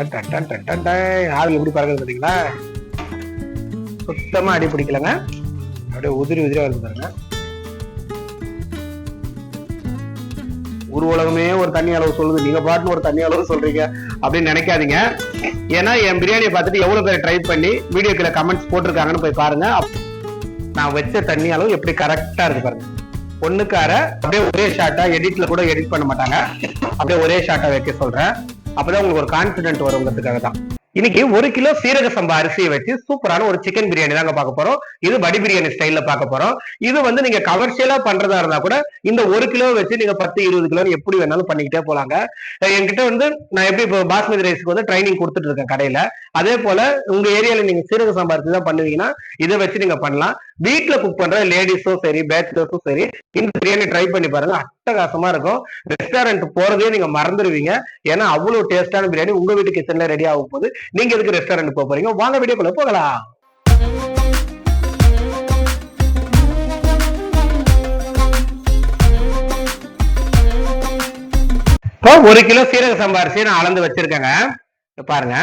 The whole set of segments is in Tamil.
ஆள் எப்படி பறக்குது பார்த்தீங்களா சுத்தமா அடி பிடிக்கலங்க அப்படியே உதிரி உதிரியா வருது பாருங்க ஊர் உலகமே ஒரு தண்ணி அளவு சொல்லுது நீங்க பாட்டுன்னு ஒரு தண்ணி அளவு சொல்றீங்க அப்படின்னு நினைக்காதீங்க ஏன்னா என் பிரியாணியை பார்த்துட்டு எவ்வளவு பேர் ட்ரை பண்ணி வீடியோக்கில் கமெண்ட்ஸ் போட்டிருக்காங்கன்னு போய் பாருங்க நான் வச்ச தண்ணி அளவு எப்படி கரெக்டா இருக்கு பாருங்க ஒண்ணுக்கார அப்படியே ஒரே ஷார்ட்டா எடிட்ல கூட எடிட் பண்ண மாட்டாங்க அப்படியே ஒரே ஷார்ட்டா வைக்க சொல்றேன் அப்பதான் உங்களுக்கு ஒரு கான்பிடென்ட் வருங்கிறதுக்காக தான் இன்னைக்கு ஒரு கிலோ சீரக சம்பா அரிசியை வச்சு சூப்பரான ஒரு சிக்கன் பிரியாணி தாங்க பார்க்க போறோம். இது வடி பிரியாணி ஸ்டைல்ல பார்க்க போறோம். இது வந்து நீங்க கமர்ஷியலா பண்றதா இருந்தா கூட இந்த ஒரு கிலோ வச்சு நீங்க பத்து இருபது கிலோ எப்படி வேணாலும் பண்ணிக்கிட்டே போலாங்க. என்கிட்ட வந்து நான் எப்படி இப்போ பாஸ்மதி ரைஸ்க்கு வந்து ட்ரைனிங் கொடுத்துட்டு இருக்கேன் கடையில. அதே போல உங்க ஏரியால நீங்க சீரக சம்பா அரிசி தான் பண்ணுவீங்கன்னா இதை வச்சு நீங்க பண்ணலாம். வீட்ல குக் பண்ற லேடிஸும் சரி பேச்சுலர்ஸும் சரி இந்த பிரியாணி ட்ரை பண்ணி பாருங்க. அட்டகாசமா இருக்கும். ரெஸ்டாரண்ட் போறதே நீங்க மறந்துடுவீங்க. ஏன்னா அவ்வளவு டேஸ்டான பிரியாணி உங்க வீட்டு கிச்சன்ல ரெடி ஆகும் போது நீங்க எதுக்கு ரெஸ்டாரண்ட் போக போறீங்க? வாங்க வீடியோக்குள்ள போகலாம். இப்போ ஒரு கிலோ சீரக சம்பா அரிசி நான் அளந்து வச்சிருக்கேங்க. பாருங்க.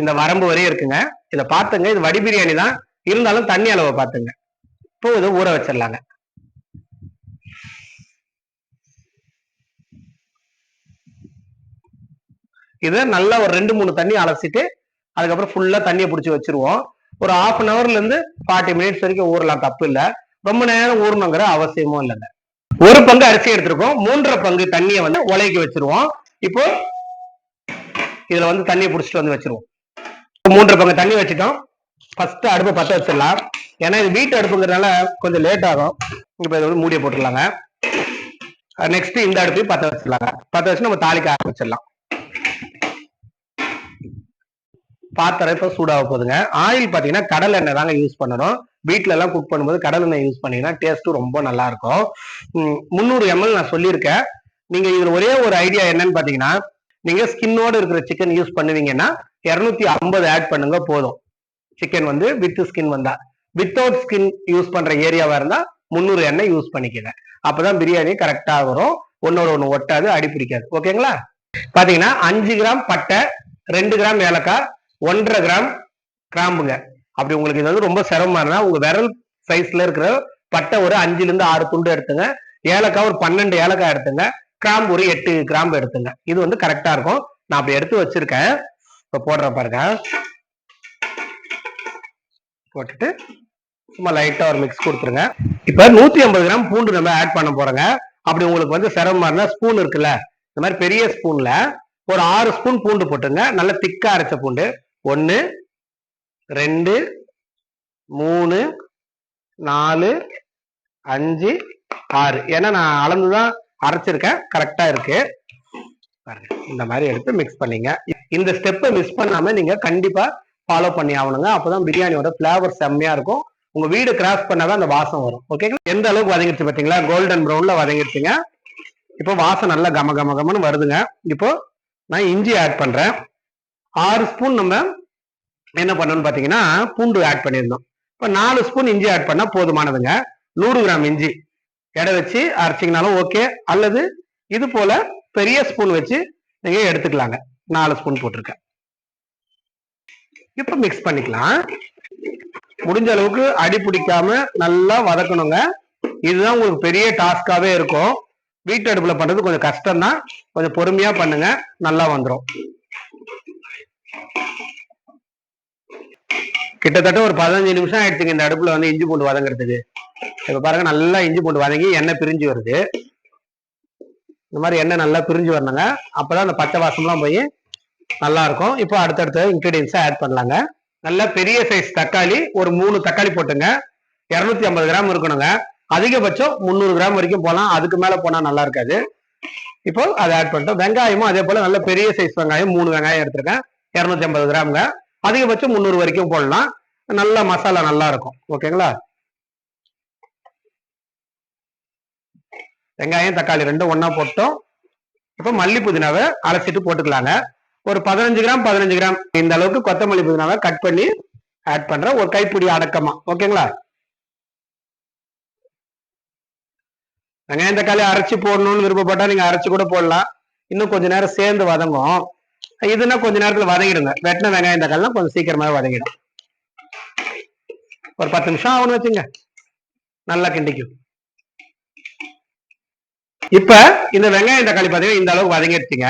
இந்த வரம்பு வரையும் இருக்குங்க. இத பார்த்துங்க. இது வடி பிரியாணி தான் இருந்தாலும் தண்ணி அளவை பார்த்துங்க. இப்போ இதை ஊற வச்சிடலாங்க. இதை நல்லா ஒரு ரெண்டு மூணு தண்ணி அலசிட்டு அதுக்கப்புறம் ஃபுல்லா தண்ணியை பிடிச்சி வச்சிருவோம். ஒரு ஹாஃப் அன் ஹவர்ல இருந்து ஃபார்ட்டி மினிட்ஸ் வரைக்கும் ஊறலாம் தப்பு இல்ல. ரொம்ப நேரம் ஊறணுங்கிற அவசியமும் இல்லைங்க. ஒரு பங்கு அரிசி எடுத்திருக்கோம். மூன்றரை பங்கு தண்ணியை வந்து உலைக்கு வச்சிருவோம். இப்போ இதுல வந்து தண்ணியை பிடிச்சிட்டு வந்து வச்சிருவோம். மூன்றரை பங்கு தண்ணி வச்சுட்டோம். ஃபர்ஸ்ட் அடுப்பை பற்ற வச்சிடலாம். ஏன்னா இது வீட்டு அடுப்புங்கிறதுனால கொஞ்சம் லேட் ஆகும். இப்போ இதை வந்து மூடியை போட்டுடலாங்க. நெக்ஸ்ட் இந்த அடுப்பையும் பற்ற வச்சிடலாங்க. பற்ற வச்சு நம்ம தாளிக்க ஆரம்பிச்சிடலாம். பாத்திரம் இப்போ சூடாக போகுதுங்க. ஆயில் பார்த்தீங்கன்னா கடல் எண்ணெய் தாங்க யூஸ் பண்ணணும். வீட்டில எல்லாம் குக் பண்ணும்போது கடல் எண்ணெய் யூஸ் பண்ணீங்கன்னா டேஸ்ட்டும் ரொம்ப நல்லா இருக்கும். முந்நூறு எம்எல் நான் சொல்லியிருக்கேன். நீங்க இதுல ஒரே ஒரு ஐடியா என்னன்னு பாத்தீங்கன்னா நீங்க ஸ்கின்னோட இருக்கிற சிக்கன் யூஸ் பண்ணுவீங்கன்னா இரநூத்தி ஐம்பது ஆட் பண்ணுங்க போதும். சிக்கன் வந்து வித் ஸ்கின் வந்தா. வித்தவுட் ஸ்கின் யூஸ் பண்ற ஏரியாவா இருந்தா முந்நூறு எண்ணெய் யூஸ் பண்ணிக்கங்க. அப்பதான் பிரியாணி கரெக்டா வரும். ஒன்னோட ஒண்ணு ஒட்டாது அடி பிடிக்காது. ஓகேங்களா பாத்தீங்கன்னா அஞ்சு கிராம் பட்டை ரெண்டு கிராம் ஏலக்காய் ஒன்றரை கிராம் கிராம்புங்க. அப்படி உங்களுக்கு இது வந்து ரொம்ப சிரமமா இருந்தா உங்க விரல் சைஸ்ல இருக்கிற பட்டை ஒரு அஞ்சுல இருந்து ஆறு துண்டு எடுத்துங்க. ஏலக்காய் ஒரு பன்னெண்டு ஏலக்காய் எடுத்துங்க. கிராம்பு ஒரு எட்டு கிராம்பு எடுத்துங்க. இது வந்து கரெக்டா இருக்கும். நான் அப்படி எடுத்து வச்சிருக்கேன். இப்ப போடுற பாருங்க. போட்டுட்டு சும்மா லைட்டா ஒரு மிக்ஸ் கொடுத்துருங்க. இப்ப நூத்தி ஐம்பது கிராம் பூண்டு நம்ம ஆட் பண்ண போறோங்க. அப்படி உங்களுக்கு வந்து சிரமமா ஸ்பூன் இருக்குல்ல. இந்த மாதிரி பெரிய ஸ்பூன்ல ஒரு ஆறு ஸ்பூன் பூண்டு போட்டுங்க நல்ல திக்கா அரைச்ச பூண்டு. ஒன்னு ரெண்டு மூணு நாலு அஞ்சு ஆறு. ஏன்னா நான் அளந்துதான் அரைச்சிருக்கேன். கரெக்டா இருக்கு. பாருங்க. இந்த மாதிரி எடுத்து மிக்ஸ் பண்ணீங்க. இந்த ஸ்டெப்பை மிஸ் பண்ணாம நீங்க கண்டிப்பா ஃபாலோ பண்ணி ஆகணுங்க. அப்பதான் பிரியாணியோட ஃப்ளேவர் செம்மையா இருக்கும். உங்க வீடு கிராஸ் பண்ணாதான் அந்த வாசம் வரும். ஓகேங்களா எந்த அளவுக்கு வதங்கிடுச்சு பாத்தீங்களா? கோல்டன் ப்ரௌன்ல வதங்கிடுச்சுங்க இப்போ வாசம் நல்லா கம கம கமன்னு வருதுங்க. இப்போ நான் இஞ்சி ஆட் பண்றேன். ஆறு ஸ்பூன் நம்ம என்ன பண்ணணும்னு பாத்தீங்கன்னா பூண்டு ஆட் பண்ணியிருந்தோம் இப்போ நாலு ஸ்பூன் இஞ்சி ஆட் பண்ணா போதுமானதுங்க. நூறு கிராம் இஞ்சி எடை வச்சு அரைச்சிங்கனாலும் ஓகே அல்லது இது போல பெரிய ஸ்பூன் வச்சு நீங்க எடுத்துக்கலாங்க. நாலு ஸ்பூன் போட்டிருக்கேன். இப்ப மிக்ஸ் பண்ணிக்கலாம். முடிஞ்ச அளவுக்கு அடி பிடிக்காம நல்லா வதக்கணுங்க. இதுதான் உங்களுக்கு பெரிய டாஸ்காவே இருக்கும். வீட்டு அடுப்புல பண்றது கொஞ்சம் கஷ்டம் தான் கொஞ்சம் பொறுமையா பண்ணுங்க. நல்லா வந்துடும் கிட்டத்தட்ட ஒரு பதினஞ்சு நிமிஷம் ஆயிடுச்சுங்க இந்த அடுப்புல வந்து இஞ்சி பூண்டு வதங்குறதுக்கு. இப்ப பாருங்க நல்லா இஞ்சி பூண்டு வதங்கி எண்ணெய் பிரிஞ்சு வருது. இந்த மாதிரி எண்ணெய் நல்லா பிரிஞ்சு வரணுங்க. அப்பதான் அந்த பச்சை வாசம்லாம் போய் நல்லா இருக்கும் இப்போ அடுத்தடுத்த இன்க்ரீடியன்ஸை ஆட் பண்ணலாங்க. நல்ல பெரிய சைஸ் தக்காளி ஒரு மூணு தக்காளி போட்டுங்க. இரநூத்தி ஐம்பது கிராம் இருக்கணுங்க. அதிகபட்சம் முந்நூறு கிராம் வரைக்கும் போகலாம் அதுக்கு மேலே போனால் நல்லா இருக்காது. இப்போ அதை ஆட் பண்ணிட்டோம். வெங்காயமும் அதே போல் நல்ல பெரிய சைஸ் வெங்காயம் மூணு வெங்காயம் எடுத்துருக்கேன். இரநூத்தி ஐம்பது கிராம்ங்க. அதிகபட்சம் முந்நூறு வரைக்கும் போடலாம். நல்ல மசாலா நல்லா இருக்கும் ஓகேங்களா? வெங்காயம் தக்காளி ரெண்டும் ஒன்றா போட்டோம். இப்போ மல்லி புதினாவை அரைச்சிட்டு போட்டுக்கலாங்க. ஒரு பதினஞ்சு கிராம் பதினஞ்சு கிராம். இந்த அளவுக்கு கொத்தமல்லி புதினாவை கட் பண்ணி ஆட் பண்றேன் ஒரு கைப்பிடி அடக்கமா. ஓகேங்களா வெங்காயம் தக்காளி அரைச்சு போடணும்னு விருப்பப்பட்டா நீங்க அரைச்சு கூட போடலாம். இன்னும் கொஞ்ச நேரம் சேர்ந்து வதங்கும். இதுனா கொஞ்ச நேரத்துல வதங்கிடுங்க. வெட்டின வெங்காயம் தக்காளிலாம் கொஞ்சம் சீக்கிரமாவே வதங்கிடும். ஒரு பத்து நிமிஷம் ஆகணும் வச்சுங்க. நல்லா கிண்டிக்கும். இப்ப இந்த வெங்காயம் தக்காளி பாத்தீங்கன்னா இந்த அளவுக்கு வதங்கிடுச்சுங்க.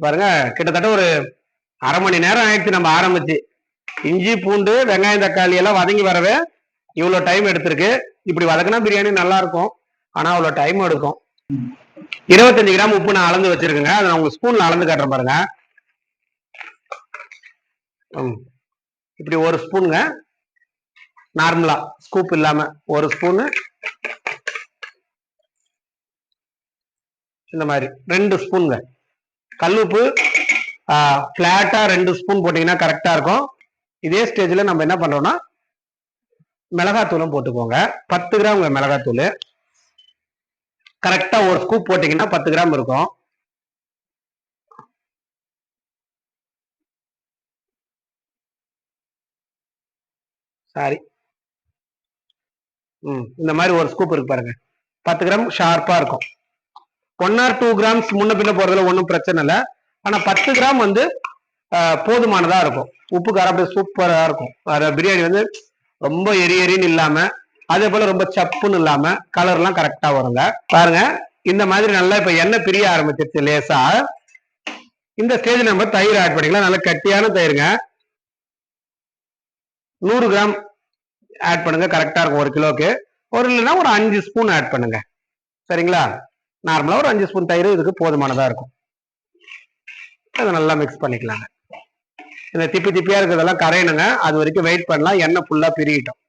பாருங்க கிட்டத்தட்ட ஒரு அரை மணி நேரம் ஆயிடுச்சு நம்ம ஆரம்பிச்சு. இஞ்சி பூண்டு வெங்காயம் தக்காளி எல்லாம் வதங்கி வரவே இவ்வளவு டைம் எடுத்திருக்கு. இப்படி வதக்கினா பிரியாணி நல்லா இருக்கும். ஆனா அவ்வளவு டைம் எடுக்கும். இருபத்தஞ்சு கிராம் உப்பு நான் அளந்து வச்சிருக்கேங்க. அதை நான் உங்க ஸ்பூன்ல அளந்து காட்டுறேன் பாருங்க. ம். இப்படி ஒரு ஸ்பூனுங்க நார்மலா ஸ்கூப் இல்லாம ஒரு ஸ்பூனு இந்த மாதிரி ரெண்டு ஸ்பூனுங்க கல்லுப்பு ஃப்ளாட்டாக ரெண்டு ஸ்பூன் போட்டிங்கன்னா கரெக்டாக இருக்கும். இதே ஸ்டேஜில் நம்ம என்ன பண்ணுறோம்னா மிளகாத்தூளும் போட்டுக்கோங்க. பத்து கிராம் மிளகாத்தூள். கரெக்டாக ஒரு ஸ்கூப் போட்டிங்கன்னா பத்து கிராம் இருக்கும். சாரி. ம் இந்த மாதிரி ஒரு ஸ்கூப் இருக்கு பாருங்க. பத்து கிராம் ஷார்ப்பாக இருக்கும். ஒன் ஆர் டூ கிராம்ஸ் முன்ன பின்ன போறதுல ஒன்றும் பிரச்சனை இல்லை. ஆனா பத்து கிராம் வந்து போதுமானதாக போதுமானதா இருக்கும். உப்பு காரம் அப்படியே சூப்பரா இருக்கும். அது பிரியாணி வந்து ரொம்ப எரி எரின்னு இல்லாம அதே போல ரொம்ப சப்புன்னு இல்லாம கலர்லாம் கரெக்டா வருங்க. பாருங்க இந்த மாதிரி நல்லா இப்ப எண்ணெய் பிரிய ஆரம்பிச்சிருச்சு லேசா. இந்த ஸ்டேஜ் நம்ம தயிர் ஆட் பண்ணிக்கலாம். நல்லா கட்டியான தயிருங்க. நூறு கிராம் ஆட் பண்ணுங்க. கரெக்டா இருக்கும் ஒரு கிலோக்கு. ஒரு இல்லைன்னா ஒரு அஞ்சு ஸ்பூன் ஆட் பண்ணுங்க. சரிங்களா? நார்மலாக ஒரு அஞ்சு ஸ்பூன் தயிர் இதுக்கு போதுமானதாக இருக்கும். அதை நல்லா மிக்ஸ் பண்ணிக்கலாங்க. இந்த திப்பி திப்பியாக இருக்கிறதெல்லாம் கரையணுங்க. அது வரைக்கும் வெயிட் பண்ணலாம். எண்ணெய் ஃபுல்லாக பிரியிட்டோம்.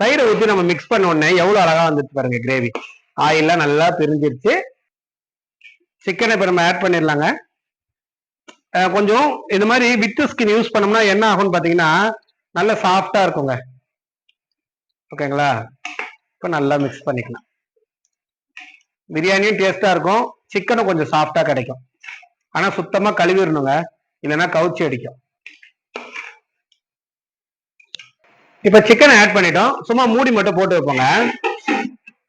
தயிரை ஊற்றி நம்ம மிக்ஸ் பண்ண உடனே எவ்வளோ அழகாக வந்துச்சு பாருங்க கிரேவி ஆயில்லாம் நல்லா பிரிஞ்சிருச்சு. சிக்கனை இப்போ நம்ம ஆட் பண்ணிடலாங்க கொஞ்சம் இந்த மாதிரி வித்து ஸ்கின் யூஸ் பண்ணோம்னா என்ன ஆகும்னு பார்த்தீங்கன்னா நல்ல சாஃப்டாக இருக்குங்க. ஓகேங்களா இப்போ நல்லா மிக்ஸ் பண்ணிக்கலாம். பிரியாணியும் டேஸ்டா இருக்கும். சிக்கனும் கொஞ்சம் சாஃப்டா கிடைக்கும். ஆனா சுத்தமா கழுவிடணுங்க. இல்லைன்னா கவுச்சி அடிக்கும். இப்போ சிக்கனை ஆட் பண்ணிட்டோம். சும்மா மூடி மட்டும் போட்டு வைப்போங்க.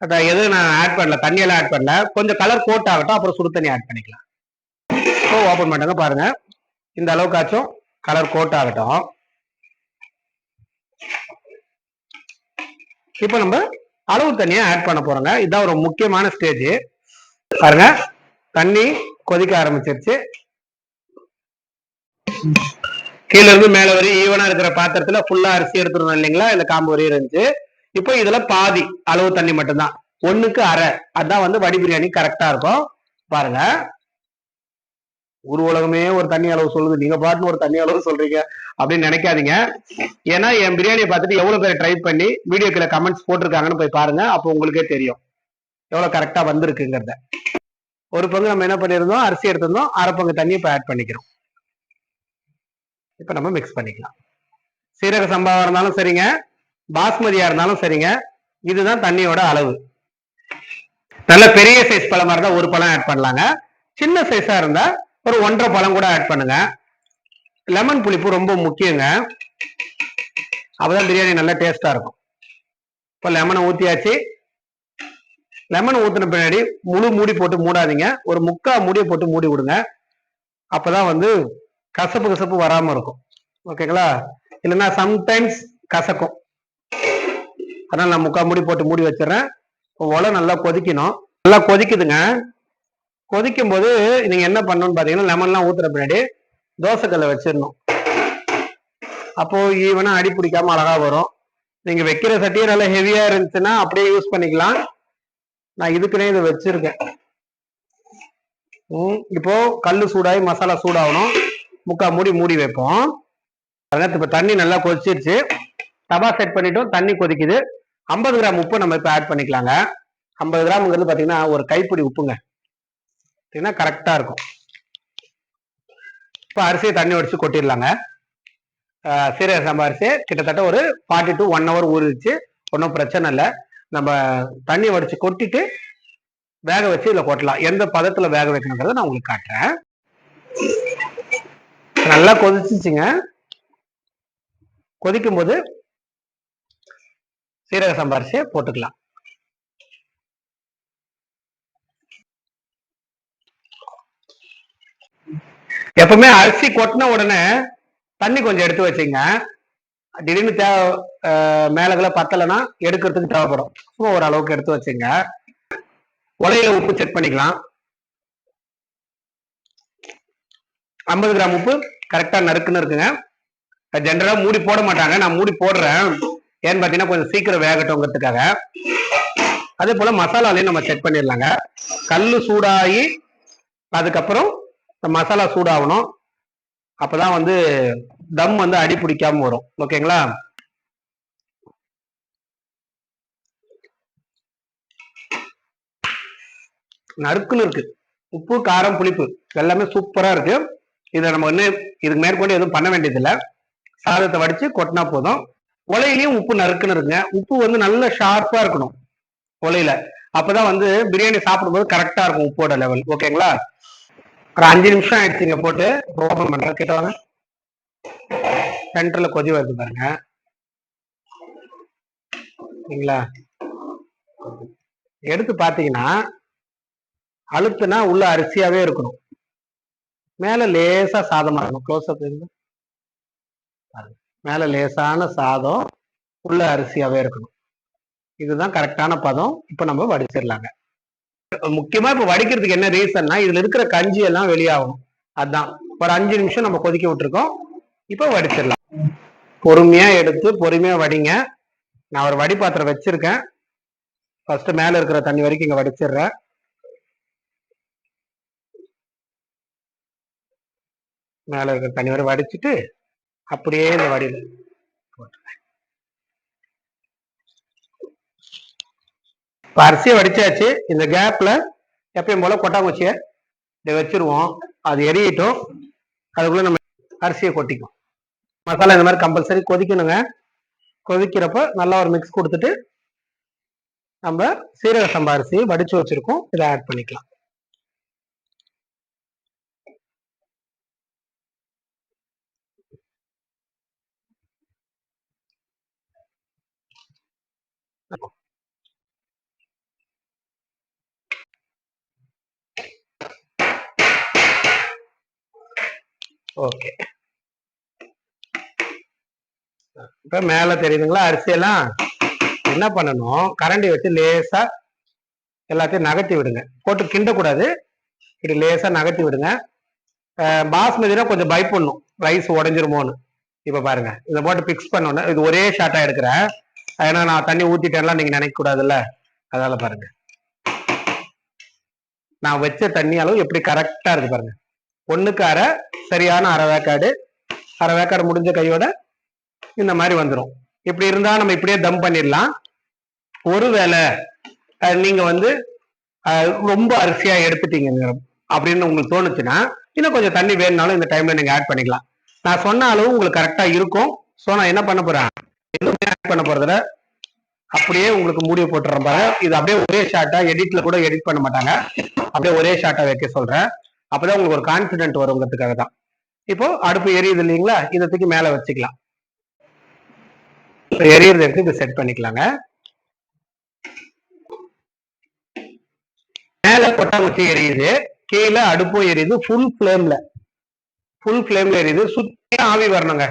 அத எதுவும் நான் ஆட் பண்ணல. தண்ணியெல்லாம் ஆட் பண்ணல. கொஞ்சம் கலர் கோட் ஆகட்டும் அப்புறம் சுடு தண்ணி ஆட் பண்ணிக்கலாம். இப்போ ஓபன் பண்ணுங்க பாருங்க. இந்த அளவுக்காச்சும் கலர் கோட் ஆகட்டும். இப்போ நம்ம அளவு தண்ணியை ஆட் பண்ண போறோங்க. இதுதான் ஒரு முக்கியமான ஸ்டேஜ் பாருங்க. தண்ணி கொதிக்க ஆரம்பிச்சிருச்சு. கீழ இருந்து மேல வரை ஈவனா இருக்கிற பாத்திரத்துல ஃபுல்லா அரிசி எடுத்துருந்தோம் இல்லைங்களா? இந்த காம்பு வரையும் இருந்துச்சு. இப்போ இதுல பாதி அளவு தண்ணி மட்டும்தான். ஒண்ணுக்கு அரை. அதான் வந்து வடி பிரியாணி கரெக்டா இருக்கும். பாருங்க. ஊர் உலகமே ஒரு தண்ணி அளவு சொல்லுது. நீங்க பாட்டுன்னு ஒரு தண்ணி அளவு சொல்றீங்க அப்படின்னு நினைக்காதீங்க. ஏன்னா என் பிரியாணியை பார்த்துட்டு எவ்வளவு பேர் ட்ரை பண்ணி வீடியோக்குள்ள கமெண்ட்ஸ் போட்டிருக்காங்கன்னு போய் பாருங்க. அப்போ உங்களுக்கே தெரியும். எவ்வளவு கரெக்டா வந்திருக்குங்கிறத. ஒரு பங்கு நம்ம என்ன பண்ணியிருந்தோம்? அரிசி எடுத்திருந்தோம். அரை பங்கு தண்ணி இப்போ ஆட் பண்ணிக்கிறோம். இப்போ நம்ம மிக்ஸ் பண்ணிக்கலாம். சீரக சம்பாவாக இருந்தாலும் சரிங்க. பாஸ்மதியா இருந்தாலும் சரிங்க. இதுதான் தண்ணியோட அளவு. நல்ல பெரிய சைஸ் பழமா இருந்தா ஒரு பழம் ஆட் பண்ணலாங்க. சின்ன சைஸா இருந்தா ஒரு ஒன்றரை பழம் கூட ஆட் பண்ணுங்க. லெமன் புளிப்பு ரொம்ப முக்கியங்க. அப்பதான் பிரியாணி நல்லா டேஸ்டா இருக்கும். இப்போ லெமனை ஊத்தியாச்சு. லெமன் ஊத்தின பின்னாடி முழு மூடி போட்டு மூடாதீங்க. ஒரு முக்கா மூடியை போட்டு மூடி விடுங்க. அப்பதான் வந்து கசப்பு கசப்பு வராம இருக்கும். ஓகேங்களா இல்லைன்னா சம்டைம்ஸ் கசக்கும். அதனால நான் முக்கா மூடி போட்டு மூடி வச்சிடறேன். இப்போ உலை நல்லா கொதிக்கணும். நல்லா கொதிக்குதுங்க. கொதிக்கும் போது நீங்க என்ன பண்ணணும்னு பாத்தீங்கன்னா லெமன்லாம் ஊத்துற பின்னாடி தோசைக்கல்லை வச்சிடணும். அப்போ ஈவனா அடி பிடிக்காம அழகா வரும். நீங்க வைக்கிற சட்டியே நல்லா ஹெவியா இருந்துச்சுன்னா அப்படியே யூஸ் பண்ணிக்கலாம். நான் இதுக்குன்னே இதை வச்சிருக்கேன். ம், இப்போ கல் சூடாகி மசாலா சூடாகணும். முக்கா மூடி மூடி வைப்போம். பாருங்க, இப்போ தண்ணி நல்லா கொதிச்சிருச்சு. தவா செட் பண்ணிட்டோம் தண்ணி கொதிக்குது. ஐம்பது கிராம் உப்பு நம்ம இப்போ ஆட் பண்ணிக்கலாங்க. ஐம்பது கிராம்ங்கிறது பார்த்தீங்கன்னா ஒரு கைப்பிடி உப்புங்க. பார்த்தீங்கன்னா கரெக்டாக இருக்கும். இப்போ அரிசியை தண்ணி வடிச்சு கொட்டிடலாங்க. சீரக சம்பா அரிசி கிட்டத்தட்ட ஒரு ஃபார்ட்டி டு ஒன் ஹவர் ஊறிச்சு ஒன்றும் பிரச்சனை இல்லை. நம்ம தண்ணி வடித்து கொட்டிட்டு வேக வச்சு இதில் கொட்டலாம். எந்த பதத்தில் வேக வைக்கணுங்கிறத நான் உங்களுக்கு காட்டுறேன். நல்லா கொதிச்சிச்சுங்க. கொதிக்கும் போது சீரக சம்பா அரிசியை போட்டுக்கலாம். எப்பவுமே அரிசி கொட்டின உடனே தண்ணி கொஞ்சம் எடுத்து வச்சுங்க. திடீர்னு தேவை மேலகளை பத்தலைன்னா எடுக்கிறதுக்கு தேவைப்படும். சும்மா ஓரளவுக்கு எடுத்து வச்சுங்க. உலையில உப்பு செக் பண்ணிக்கலாம். ஐம்பது கிராம் உப்பு கரெக்டா நறுக்குன்னு இருக்குங்க. ஜென்ரலா மூடி போட மாட்டாங்க. நான் மூடி போடுறேன். ஏன்னு பாத்தீங்கன்னா கொஞ்சம் சீக்கிரம் வேகட்டும்ங்கிறதுக்காக. அதே போல மசாலாலையும் நம்ம செக் பண்ணிடலாங்க. கல் சூடாகி அதுக்கப்புறம் இந்த மசாலா சூடாகணும் அப்பதான் வந்து தம் வந்து அடி பிடிக்காம வரும். ஓகேங்களா? நறுக்குன்னு இருக்கு. உப்பு காரம் புளிப்பு எல்லாமே சூப்பரா இருக்கு. இதை நம்ம வந்து இதுக்கு மேற்கொண்டு எதுவும் பண்ண வேண்டியதில்லை. சாதத்தை வடிச்சு கொட்டினா போதும். உலையிலையும் உப்பு நறுக்குன்னு இருக்குங்க உப்பு வந்து நல்ல ஷார்ப்பா இருக்கணும். உலையில அப்பதான் வந்து பிரியாணி சாப்பிடும்போது கரெக்டா இருக்கும் உப்போட லெவல் ஓகேங்களா? ஒரு அஞ்சு நிமிஷம் ஆயிடுச்சுங்க போட்டு. ஓபன் பண்றேன். கிட்ட வாங்க சென்டர்ல கொதி வருது பாருங்க. சரிங்களா? எடுத்து பாத்தீங்கன்னா அழுத்துனா உள்ள அரிசியாவே இருக்கணும். மேல லேசா சாதமா இருக்கணும். க்ளோஸ் அப் இருந்து மேல லேசான சாதம் உள்ள அரிசியாவே இருக்கணும். இதுதான் கரெக்டான பதம். இப்ப நம்ம வடிச்சிடலாங்க. முக்கியமா இப்ப வடிக்கிறதுக்கு என்ன ரீசன்னா இதுல இருக்கிற கஞ்சி எல்லாம் வெளியாகும் அதான். ஒரு அஞ்சு நிமிஷம் நம்ம கொதிக்க விட்டுருக்கோம். இப்ப வடிச்சிடலாம். பொறுமையா எடுத்து பொறுமையா வடிங்க. நான் ஒரு வடி பாத்திரம் வச்சிருக்கேன். ஃபர்ஸ்ட் மேல இருக்கிற தண்ணி வரைக்கும் இங்க வடிச்சிடுறேன். மேல இருக்கிற தண்ணி வரை வடிச்சிட்டு அப்படியே இந்த வடியில இப்போ அரிசியை வடிச்சாச்சு. இந்த கேப்பில் எப்பயும் போல கொட்டாங்குச்சியை இதை வச்சிருவோம். அது எரியட்டும். அதுக்குள்ள நம்ம அரிசியை கொட்டிக்கும். மசாலா இந்த மாதிரி கம்பல்சரி கொதிக்கணுங்க. கொதிக்கிறப்ப நல்லா ஒரு மிக்ஸ் கொடுத்துட்டு நம்ம சீரக சம்பா அரிசி வடித்து வச்சுருக்கோம். இதை ஆட் பண்ணிக்கலாம். ஓகே இப்ப மேல தெரியுதுங்களா? அரிசி எல்லாம் என்ன பண்ணணும்? கரண்டி வச்சு லேசா எல்லாத்தையும் நகர்த்தி விடுங்க. போட்டு கிண்டக்கூடாது. இப்படி லேசா நகர்த்தி விடுங்க. பாஸ்மதினா கொஞ்சம் பயப்படணும் ரைஸ் உடஞ்சிருமோன்னு. இப்ப பாருங்க. இதை போட்டு பிக்ஸ் பண்ணோன்னே இது ஒரே ஷார்ட்டாக எடுக்கிறேன். ஏன்னா நான் தண்ணி ஊத்திட்டேன்லாம் நீங்க நினைக்க கூடாதுல்ல அதனால பாருங்க. நான் வச்ச தண்ணி அளவு எப்படி கரெக்டா இருக்கு பாருங்க. ஒண்ணுக்கு அரை சரியான அரை வேக்காடு அரை வேக்காடு முடிஞ்ச கையோட இந்த மாதிரி வந்துடும் இப்படி இருந்தா நம்ம இப்படியே தம் பண்ணிடலாம். ஒருவேளை அஹ், நீங்க வந்து ரொம்ப அரிசியா எடுத்துட்டீங்க அப்படின்னு உங்களுக்கு தோணுச்சுன்னா இன்னும் கொஞ்சம் தண்ணி வேணும்னாலும் இந்த டைம்ல நீங்க ஆட் பண்ணிக்கலாம். நான் சொன்ன அளவு உங்களுக்கு கரெக்டா இருக்கும். ஸோ நான் என்ன பண்ண போறேன்? எதுவுமே ஆட் பண்ண போறதுல அப்படியே உங்களுக்கு மூடிய போட்டுறேன் பாருங்க. இது அப்படியே ஒரே ஷார்ட்டா எடிட்ல கூட எடிட் பண்ண மாட்டாங்க. அப்படியே ஒரே ஷார்ட்டா வைக்க சொல்றேன். அப்பதான் உங்களுக்கு ஒரு கான்பிடென்ட் வருங்கிறதுக்காக தான் இப்போ அடுப்பு எரியுது இல்லைங்களா? இதை தூக்கி மேல வச்சுக்கலாம். எரியறது எடுத்து இப்ப செட் பண்ணிக்கலாங்க. மேல கொட்டாங்குச்சி எரியுது கீழே அடுப்பும் எரியுது ஃபுல் ஃபிளேம்ல ஃபுல் ஃபிளேம்ல எரியுது சுத்தி ஆவி வரணுங்க.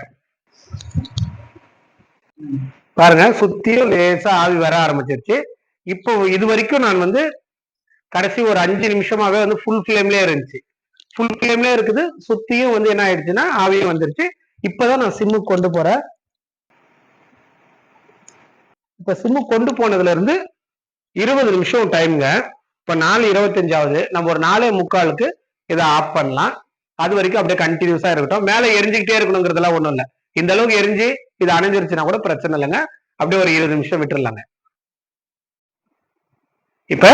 பாருங்க சுத்தியும் லேசா ஆவி வர ஆரம்பிச்சிருச்சு. இப்போ இது வரைக்கும் நான் வந்து கடைசி ஒரு அஞ்சு நிமிஷமாவே வந்து ஃபுல் ஃபிளேம்லயே இருந்துச்சு. ஃபுல் ஃபிளேம்லயே இருக்குது. சுத்தியும் வந்து என்ன ஆயிடுச்சுன்னா ஆவியும் வந்துருச்சு. இப்பதான் நான் சிம்முக்கு கொண்டு போறேன். இப்ப சிம்மு கொண்டு போனதுல இருந்து இருபது நிமிஷம் டைம்ங்க இப்ப நாலு இருபத்தஞ்சாவது. நம்ம ஒரு நாலே முக்காலுக்கு இதை ஆஃப் பண்ணலாம். அது வரைக்கும் அப்படியே கண்டினியூஸா இருக்கட்டும். மேல எரிஞ்சுக்கிட்டே இருக்கணுங்கிறதெல்லாம் ஒண்ணும் இல்ல. இந்த அளவுக்கு எரிஞ்சு இது அணைஞ்சிருச்சுன்னா கூட பிரச்சனை இல்லைங்க. அப்படியே ஒரு இருபது நிமிஷம் விட்டுறலாங்க. இப்ப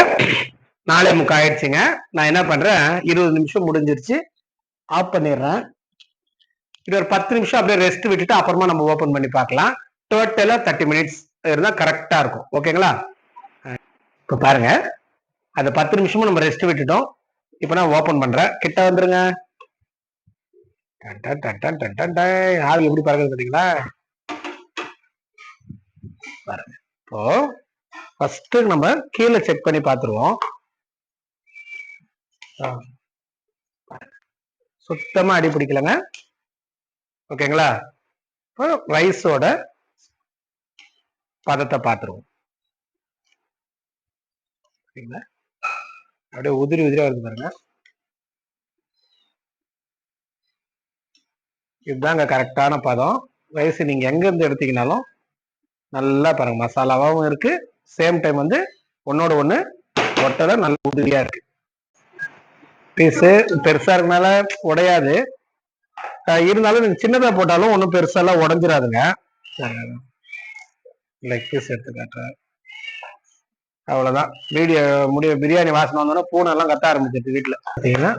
நாலே முக்கா ஆயிடுச்சுங்க நான் என்ன பண்றேன்? இருபது நிமிஷம் முடிஞ்சிருச்சு. ஆஃப் பண்ணிடுறேன். இது ஒரு பத்து நிமிஷம் அப்படியே ரெஸ்ட் விட்டுட்டு அப்புறமா நம்ம ஓபன் பண்ணி பார்க்கலாம். டோட்டலா தேர்ட்டி மினிட்ஸ் இருந்தால் கரெக்டா இருக்கும். ஓகேங்களா இப்ப பாருங்க. அந்த பத்து நிமிஷமும் நம்ம ரெஸ்ட் விட்டுட்டோம். இப்ப நான் ஓபன் பண்றேன். கிட்ட வந்துருங்க. ஆள் எப்படி பறக்குது பாத்தீங்களா? பாருங்க. இப்போ ஃபர்ஸ்ட் நம்ம கீழே செக் பண்ணி பார்த்துருவோம். சுத்தமா அடி பிடிக்கலங்க. ஓகேங்களா? இப்போ ரைஸோட பதத்தை பார்த்துருவோம். சரிங்களா அப்படியே உதிரி உதிரியா வருது பாருங்க. இதுதாங்க கரெக்டான பதம். ரைஸ் நீங்க எங்க இருந்து எடுத்தீங்கனாலும் நல்லா பாருங்க மசாலாவும் இருக்கு. சேம் டைம் வந்து ஒன்னோட ஒண்ணு ஒட்டல நல்ல உதிரியா இருக்கு. பீஸு பெருசா இருக்கனால உடையாது. இருந்தாலும் நீங்க சின்னதா போட்டாலும் ஒன்றும் பெருசாலாம் உடஞ்சிடாதுங்க லெக் பீஸ் எடுத்து காட்டுறேன் அவ்வளவுதான். வீடியோ முடிய பிரியாணி வாசனை வந்தோன்னா பூனைலாம் கத்த ஆரம்பிச்சிருக்கு வீட்டுல பார்த்தீங்கன்னா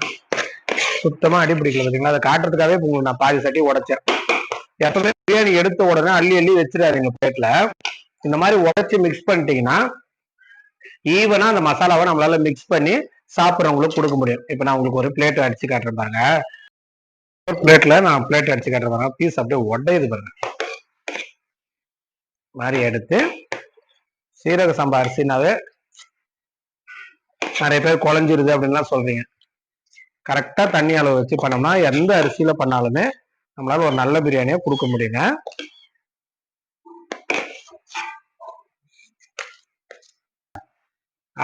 சுத்தமா அடி பிடிக்கல பார்த்தீங்களா அதை காட்டுறதுக்காகவே உங்களுக்கு நான் பாதி சட்டி உடைச்சேன். எப்பவுமே பிரியாணி எடுத்த உடனே அள்ளி அள்ளி வச்சிடாதீங்க பிளேட்ல இந்த மாதிரி உடைச்சு மிக்ஸ் பண்ணிட்டீங்கன்னா ஈவனா அந்த மசாலாவை நம்மளால மிக்ஸ் பண்ணி சாப்பிட்றவங்களுக்கு கொடுக்க முடியும். இப்போ நான் உங்களுக்கு ஒரு பிளேட் அடிச்சு காட்டுறேன் பாருங்க. பிளேட்ல நான் பிளேட் அடிச்சு காட்டுறேன் பாருங்க. பீஸ் அப்படியே உடையுது பாருங்க. மாதிரி எடுத்து சீரக சம்பா அரிசினாவே நிறைய பேர் குழஞ்சிருது அப்படின்லாம் சொல்றீங்க. கரெக்டா தண்ணி அளவு வச்சு பண்ணோம்னா எந்த அரிசியில பண்ணாலுமே நம்மளால ஒரு நல்ல பிரியாணியை கொடுக்க முடியுங்க.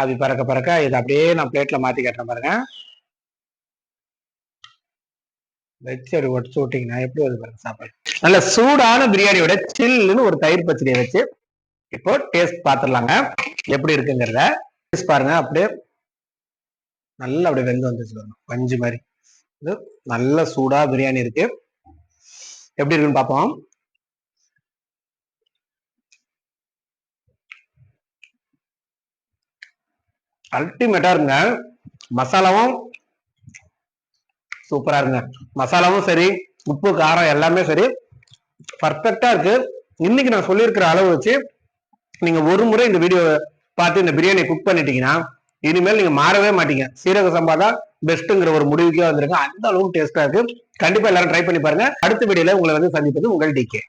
ஆவி பறக்க பறக்க இது அப்படியே நான் பிளேட்ல மாத்தி கட்டுறேன் பாருங்க. வெஜ் சரி ஒட்டு விட்டீங்கன்னா எப்படி வருது பாருங்க சாப்பாடு. நல்ல சூடான பிரியாணியோட சில்லுன்னு ஒரு தயிர் பச்சடியை வச்சு இப்போ டேஸ்ட் பார்த்துடலாங்க. எப்படி இருக்குங்கிறத டேஸ்ட் பாருங்க. அப்படியே நல்லா அப்படியே வெந்து வந்துச்சு பாருங்க. பஞ்சு மாதிரி. இது நல்ல சூடா பிரியாணி இருக்கு. எப்படி இருக்குன்னு பார்ப்போம். அல்டிமேட்டா இருங்க. மசாலாவும் சூப்பரா இருங்க. மசாலாவும் சரி உப்பு காரம் எல்லாமே சரி பர்ஃபெக்டா இருக்கு. இன்னைக்கு நான் சொல்லியிருக்கிற அளவு வச்சு நீங்க ஒரு முறை இந்த வீடியோ பார்த்து இந்த பிரியாணி குக் பண்ணிட்டீங்கன்னா இனிமேல் நீங்க மாறவே மாட்டீங்க. சீரக சம்பா தான் பெஸ்ட்டுங்கிற ஒரு முடிவுக்கே வந்திருங்க அந்த அளவுக்கு டேஸ்டா இருக்கு. கண்டிப்பா எல்லாரும் ட்ரை பண்ணி பாருங்க. அடுத்த வீடியோல உங்களை வந்து சந்திப்பது உங்கள் டிகே